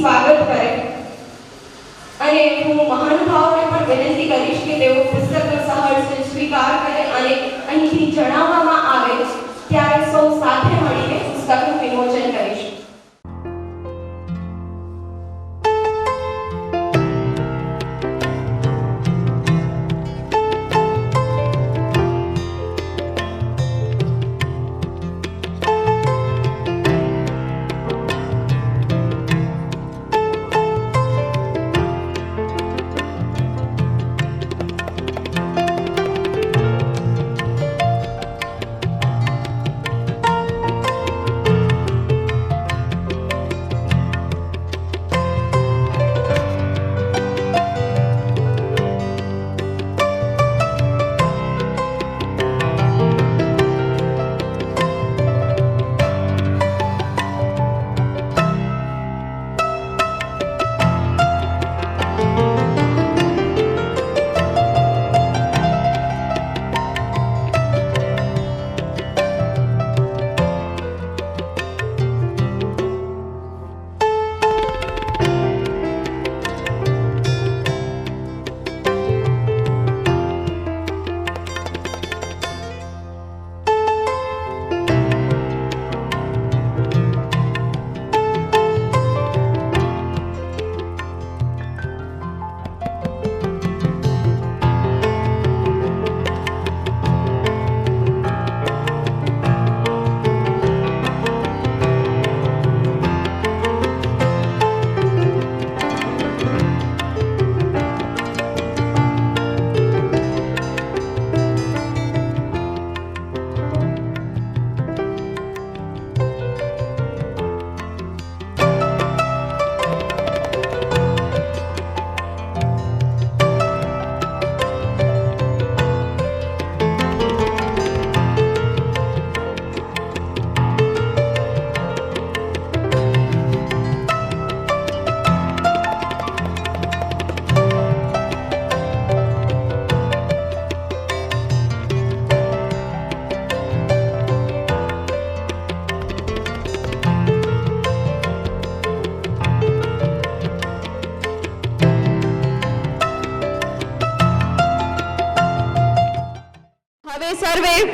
સ્વાગત કરે. અને હું મહાનુભાવોને પણ વિનંતી કરીશ કે તેઓ પુસ્તકનો સહર્ષ સ્વીકાર કરે અને અહીંથી જણાવવામાં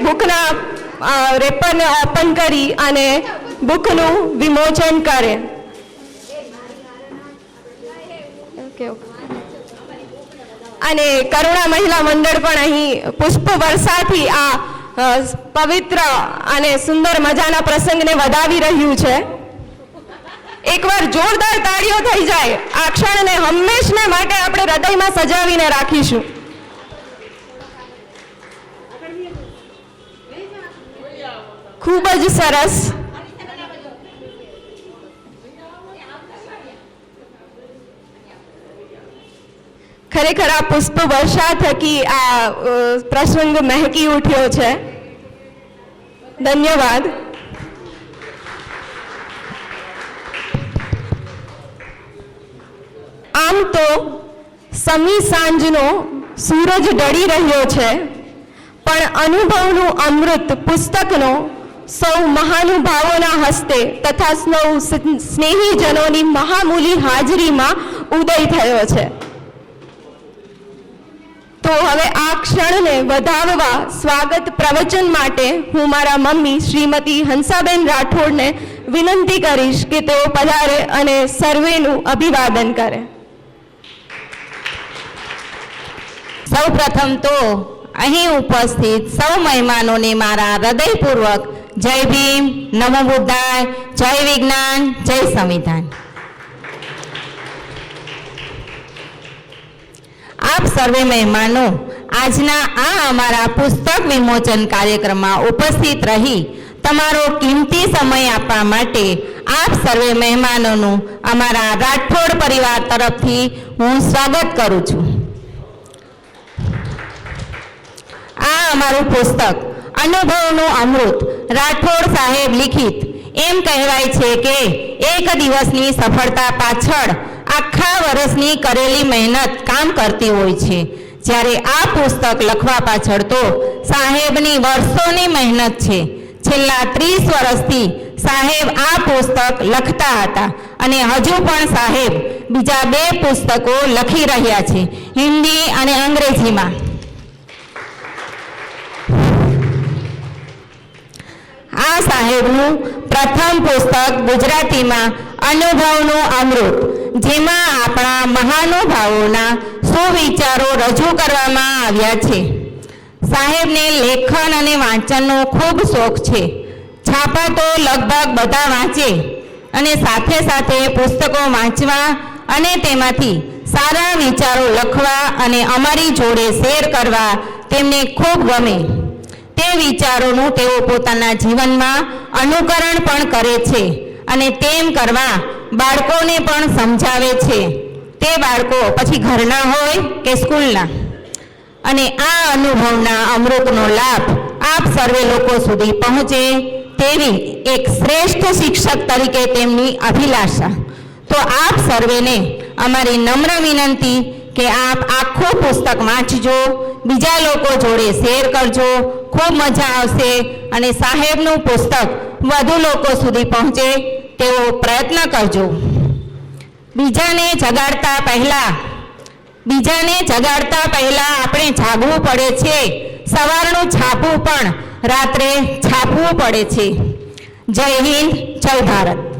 બુકના રેપર રેપરને ઓપન કરી અને બુકનું વિમોચન કરે. અને કરુણા મહિલા મંડળ પણ અહીં પુષ્પ વર્ષાથી આ પવિત્ર અને સુંદર મજાના પ્રસંગને વધાવી રહ્યું છે. એકવાર જોરદાર તાળીઓ થઈ જાય. આ ક્ષણને હંમેશને માટે આપણે હૃદયમાં સજાવીને રાખીશું. ખૂબ જ સરસ. ખરેખર આ પુષ્પ વર્ષા થકી આ પ્રસંગ મહેકી ઉઠ્યો છે. ધન્યવાદ. આમ તો સમી સાંજનો સૂરજ ડળી રહ્યો છે, પણ અનુભવનું અમૃત પુસ્તકનો સૌ મહાનુભાવોના હસ્તે તથા સૌ સ્નેહીજનોની મહામૂલી હાજરીમાં ઉદય થયો છે. તો હવે આ ક્ષણને વધાવવા સ્વાગત પ્રવચન માટે હું મારા મમ્મી શ્રીમતી હંસાબેન રાઠોડને વિનંતી કરીશ કે તેઓ પધારે અને સર્વેનું અભિવાદન કરે. સૌ પ્રથમ તો અહીં ઉપસ્થિત સૌ મહેમાનોને મારા હૃદયપૂર્વક જય ભીમ, નમો બુદ્ધાય, જય વિજ્ઞાન, જય સંવિધાન. આપ સર્વે મહેમાનો, આજના આ અમારા પુસ્તક વિમોચન કાર્યક્રમમાં ઉપસ્થિત રહી તમારો કિંમતી સમય આપવા માટે આપ સર્વે મહેમાનોનું અમારા રાઠોડ પરિવાર તરફથી હું સ્વાગત કરું છું. આ અમારું પુસ્તક અનુભવનું અમૃત રાઠોડ સાહેબ લિખિત. એમ કહેવાય છે કે એક દિવસની સફળતા પાછળ આખા વર્ષની કરેલી મહેનત કામ કરતી હોય છે. જ્યારે આ પુસ્તક લખવા પાછળ તો સાહેબની વર્ષોની મહેનત છે. છેલ્લા ત્રીસ વર્ષથી સાહેબ આ પુસ્તક લખતા હતા અને હજુ પણ સાહેબ બીજા બે પુસ્તકો લખી રહ્યા છે. હિન્દી અને અંગ્રેજીમાં. આ સાહેબનું પ્રથમ પુસ્તક ગુજરાતીમાં અનુભવનું અમૃત, જેમાં આપણા મહાનુભાવોના સુવિચારો રજૂ કરવામાં આવ્યા છે. સાહેબને લેખન અને વાંચનનો ખૂબ શોખ છે. છાપા તો લગભગ બધા વાંચે અને સાથે સાથે પુસ્તકો વાંચવા અને તેમાંથી સારા વિચારો લખવા અને અમારી જોડે શેર કરવા તેમને ખૂબ ગમે. તે વિચારોનું તેઓ પોતાના જીવનમાં અનુકરણ પણ કરે છે અને તેમ કરવા બાળકોને પણ સમજાવે છે. તે બાળકો પછી ઘરના હોય કે સ્કૂલના. અને આ અનુભવના અમૃતનો લાભ આપ સર્વે લોકો સુધી પહોંચે તેવી એક શ્રેષ્ઠ શિક્ષક તરીકે તેમની અભિલાષા. તો આપ સર્વેને અમારી નમ્ર વિનંતી કે આપ આખું પુસ્તક વાંચજો, બીજા લોકો જોડે શેર કરજો, ખૂબ મજા આવશે અને સાહેબનું પુસ્તક વધુ લોકો સુધી પહોંચે તેવો પ્રયત્ન કરજો. બીજાને જગાડતા પહેલા, બીજાને જગાડતા પહેલા આપણે જાગવું પડે છે. સવારનું છાપવું પણ રાત્રે છાપવું પડે છે. જય હિન્દ, જય ભારત.